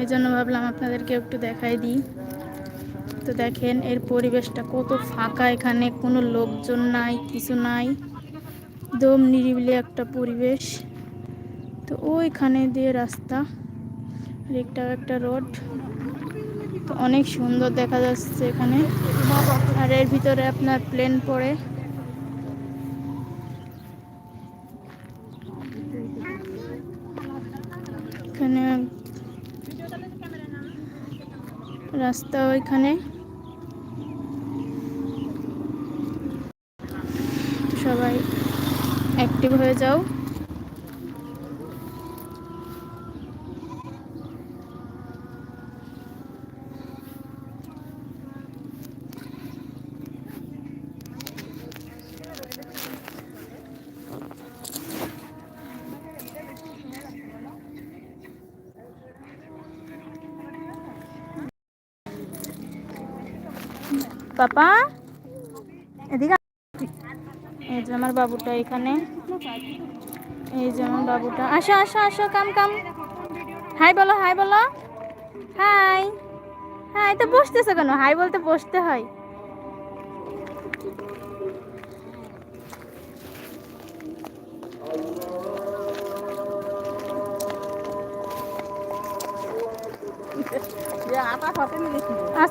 এই জন্য ভাবলাম আপনাদেরকে একটু দেখাই দিই। তো দেখেন, এর পরিবেশটা কত ফাঁকা এখানে, কোনো লোকজন নাই, কিছু নাই। দম নিরিবিলি একটা পরিবেশ। তো ওইখানে দিয়ে রাস্তা আর একটাও একটা রোড। তো অনেক সুন্দর দেখা যাচ্ছে এখানে। আর এর ভিতরে আপনার প্লেন পড়ে। এখানে রাস্তা ওইখানে। সবাই অ্যাক্টিভ হয়ে যাও। পাপা? এদিকে এই যে আমার বাবুটা এখানে। এই যে আমার বাবুটা। আসো আসো আসো, কাম কাম। হাই বলো হাই বলো। হাই। হাই, তো বসতেছো কেন? হাই বলতে বসতে হয়।